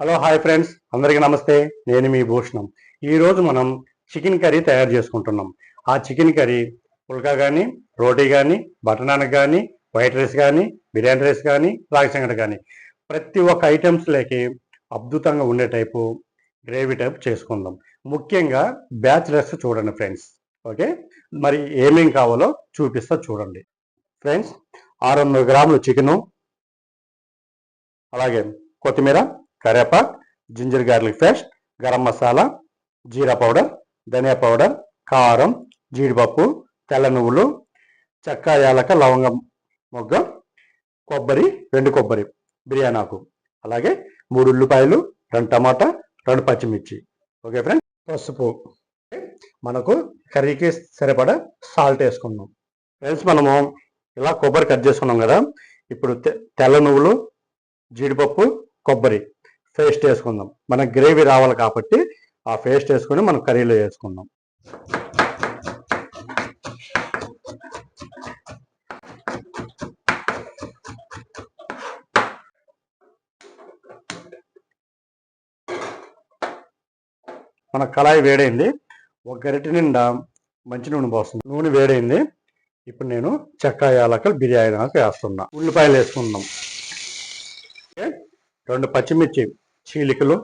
Hello hi friends. అందరికీ నమస్తే. నేను మీ భూషణం. ఈరోజు మనం చికెన్ కర్రీ తయారు చేసుకుంటున్నాం. ఆ చికెన్ కర్రీ పుల్కా కానీ రోటీ కానీ బటర్ నాన్ కానీ వైట్ రైస్ కానీ బిర్యానీ రైస్ కానీ రాగి కానీ ప్రతి ఒక్క ఐటమ్స్లోకి అద్భుతంగా ఉండే టైపు గ్రేవీ టైప్ చేసుకుందాం. ముఖ్యంగా బ్యాచిలర్స్ చూడండి ఫ్రెండ్స్. ఓకే? మరి ఏమేం కావాలో చూపిస్తా చూడండి. ఫ్రెండ్స్ ఆరు వందల గ్రాములు చికెను అలాగే కొత్తిమీర కరేపాకు ginger garlic paste garam masala జీరా పౌడర్ ధనియా పౌడర్ కారం జీడిపప్పు తెల్ల నువ్వులు చెక్క యాలక లవంగం మొగ్గ కొబ్బరి రెండు కొబ్బరి బిర్యానీ ఆకు. అలాగే మూడు ఉల్లిపాయలు రెండు టమాటా రెండు పచ్చిమిర్చి. Okay friends? పసుపు. మనకు కర్రీకి సరిపడా సాల్ట్ వేసుకుందాం. ఫ్రెండ్స్ మనము ఇలా కొబ్బరి కట్ చేసుకున్నాం కదా ఇప్పుడు తె- తెల్ల నువ్వులు జీడిపప్పు కొబ్బరి. పేస్ట్ వేసుకుందాం మనకు గ్రేవీ రావాలి కాబట్టి ఆ పేస్ట్ వేసుకొని మనం కర్రీలో వేసుకుందాం. మన కళాయి వేడైంది. ఒక గరిటె నిండా మంచి నూనె పోస్తుంది. నూనె వేడైంది. ఇప్పుడు నేను చెక్క యాలకలు బిర్యానీ వేస్తున్నా. ఉల్లిపాయలు వేసుకుందాం. రెండు పచ్చిమిర్చి చీలికలు.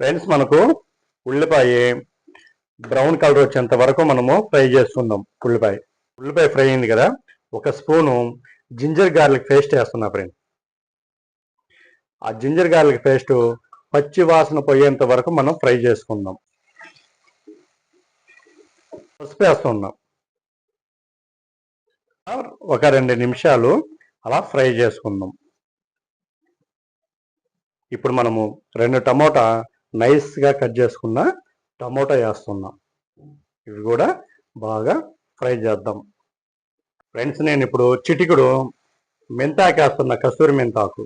ఫ్రెండ్స్ మనకు ఉల్లిపాయ బ్రౌన్ కలర్ వచ్చేంత వరకు మనము ఫ్రై చేసుకుందాం ఉల్లిపాయ. ఉల్లిపాయ ఫ్రై అయింది కదా ఒక స్పూను జింజర్ గార్లిక్ పేస్ట్ వేస్తున్నా ఫ్రెండ్ ఆ జింజర్ గార్లిక్ పేస్ట్ పచ్చి వాసన పోయేంత వరకు మనం ఫ్రై చేసుకుందాం. పసుపు వేస్తున్నాం. ఒక రెండు నిమిషాలు అలా ఫ్రై చేసుకుందాం. ఇప్పుడు మనము రెండు టమోటా నైస్గా కట్ చేసుకున్న టమోటా వేస్తున్నాం. ఇవి కూడా బాగా ఫ్రై చేద్దాం. ఫ్రెండ్స్ నేను ఇప్పుడు చిటికుడు మెంతాకు వేస్తున్న కస్తూరి మెంతాకు.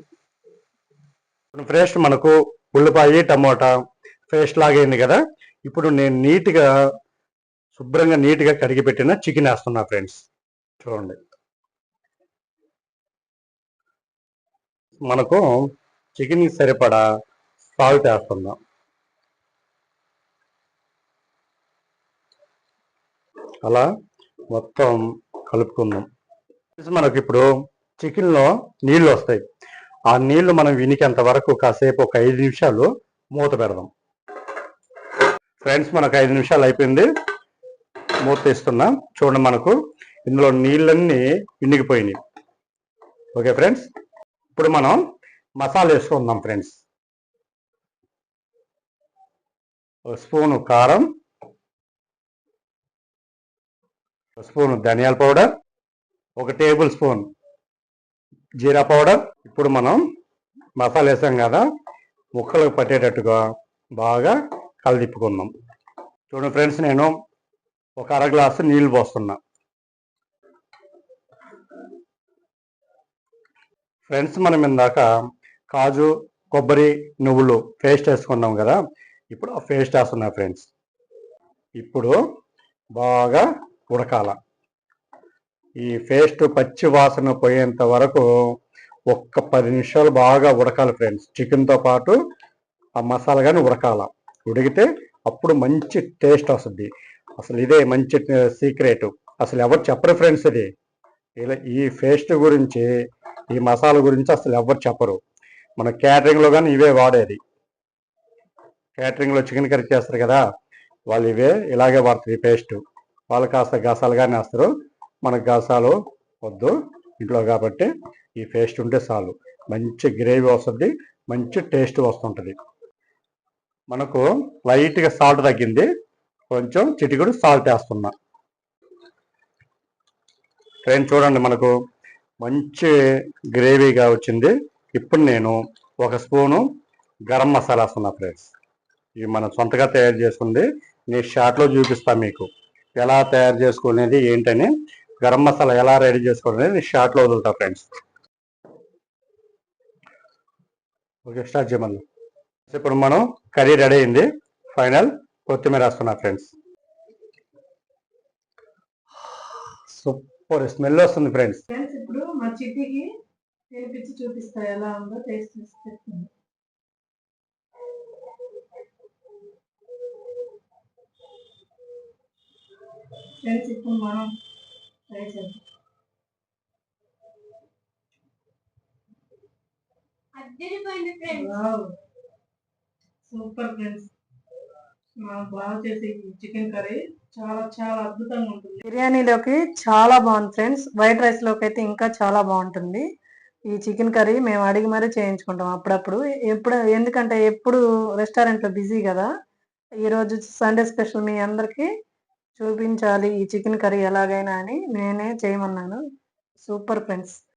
ఫ్రెష్ మనకు ఉల్లిపాయ టమోటా పేస్ట్ లాగైంది కదా? ఇప్పుడు నేను నీట్గా శుభ్రంగా నీట్గా కడిగి పెట్టిన చికెన్ వేస్తున్నా ఫ్రెండ్స్ చూడండి. మనకు చికెన్ సరిపడా సాల్ట్ వేస్తున్నాం. అలా మొత్తం కలుపుకుందాం. మనకి ఇప్పుడు చికెన్లో నీళ్ళు వస్తాయి. ఆ నీళ్ళు మనం వినికేంత వరకు కాసేపు ఒక ఐదు నిమిషాలు మూత పెడదాం. ఫ్రెండ్స్ మనకు ఐదు నిమిషాలు అయిపోయింది. మూత తీస్తున్నా. చూడండి మనకు ఇందులో నీళ్ళన్నీ వినిగిపోయినాయి. ఓకే ఫ్రెండ్స్ ఇప్పుడు మనం మసాలా వేసుకుందాం ఫ్రెండ్స్. ఒక స్పూను కారం ఒక స్పూను ధనియాల పౌడర్ ఒక టేబుల్ స్పూన్ జీరా పౌడర్. ఇప్పుడు మనం మసాలా వేసాం కదా ముక్కలకు పట్టేటట్టుగా బాగా కలదిప్పుకుందాం. చూడండి ఫ్రెండ్స్ నేను ఒక అర గ్లాసు నీళ్ళు పోస్తున్నా. ఫ్రెండ్స్ మనం ఇందాక కాజు కొబ్బరి నువ్వులు పేస్ట్ వేసుకున్నాం కదా. ఇప్పుడు ఆ పేస్ట్ వేస్తున్నా ఫ్రెండ్స్. ఇప్పుడు బాగా ఉడకాల. ఈ పేస్ట్ పచ్చి వాసన పోయేంత వరకు ఒక్క పది నిమిషాలు బాగా ఉడకాలి ఫ్రెండ్స్. చికెన్తో పాటు ఆ మసాలా కానీ ఉడకాల. ఉడికితే అప్పుడు మంచి టేస్ట్ వస్తుంది. అసలు ఇదే మంచి సీక్రెట్. అసలు ఎవరు చెప్పరు ఫ్రెండ్స్ ఇది. ఇలా ఈ పేస్ట్ గురించి ఈ మసాలా గురించి అసలు ఎవరు చెప్పరు. మన క్యాటరింగ్లో కానీ ఇవే వాడేది. క్యాటరింగ్లో చికెన్ కర్రీ చేస్తారు కదా వాళ్ళు ఇవే ఇలాగే వాడుతుంది పేస్ట్ వాళ్ళు కాస్త గసాలుగానే వేస్తారు. మనకు గసాలు వద్దు ఇంట్లో కాబట్టి ఈ పేస్ట్ ఉంటే చాలు. మంచి గ్రేవీ వస్తుంది మంచి టేస్ట్ వస్తుంటుంది. మనకు లైట్గా సాల్ట్ తగ్గింది. కొంచెం చిటికుడు సాల్ట్ వేస్తున్నా. ట్రైన్ చూడండి మనకు మంచి గ్రేవీగా వచ్చింది. ఇప్పుడు నేను ఒక స్పూను గరం మసాలా వేస్తున్నా ఫ్రెండ్స్. ఇవి మనం సొంతగా తయారు చేసుకుంది. నేను షార్ట్లో చూపిస్తాను మీకు. ఎలా తయారు చేసుకునేది ఏంటని గరం మసాలా ఎలా రెడీ చేసుకోవాలనేది నేను షార్ట్లో వదులుతా ఫ్రెండ్స్. ఓకే స్టార్ట్ చేయమని. ఇప్పుడు మనం కర్రీ రెడీ అయింది. ఫైనల్ కొత్తిమీర వేస్తున్నా ఫ్రెండ్స్. సూపర్ స్మెల్ వస్తుంది ఫ్రెండ్స్. ఫ్రెండ్స్ ఇప్పుడు మా చిట్టికి తినిపించి చూపిస్తా ఎలా ఉందో టేస్ట్ చేసి చెప్తాను. ఫ్రెండ్స్ ఇప్పుడు మనం ట్రై చేద్దాం. సూపర్ ఫ్రెండ్స్ మనం బాగా చేసే చికెన్ కర్రీ చాలా చాలా అద్భుతంగా ఉంటుంది. బిర్యానీలోకి చాలా బాగుంది ఫ్రెండ్స్ వైట్ రైస్లోకి అయితే ఇంకా చాలా బాగుంటుంది. ఈ చికెన్ కర్రీ మేము అడిగి మరీ చేయించుకుంటాం అప్పుడప్పుడు. ఎప్పుడు ఎందుకంటే ఎప్పుడు రెస్టారెంట్లో బిజీ కదా. ఈరోజు సండే స్పెషల్ మీ అందరికీ చూపించాలి ఈ చికెన్ కర్రీ ఎలాగైనా అని నేనే చేయమన్నాను. Super friends.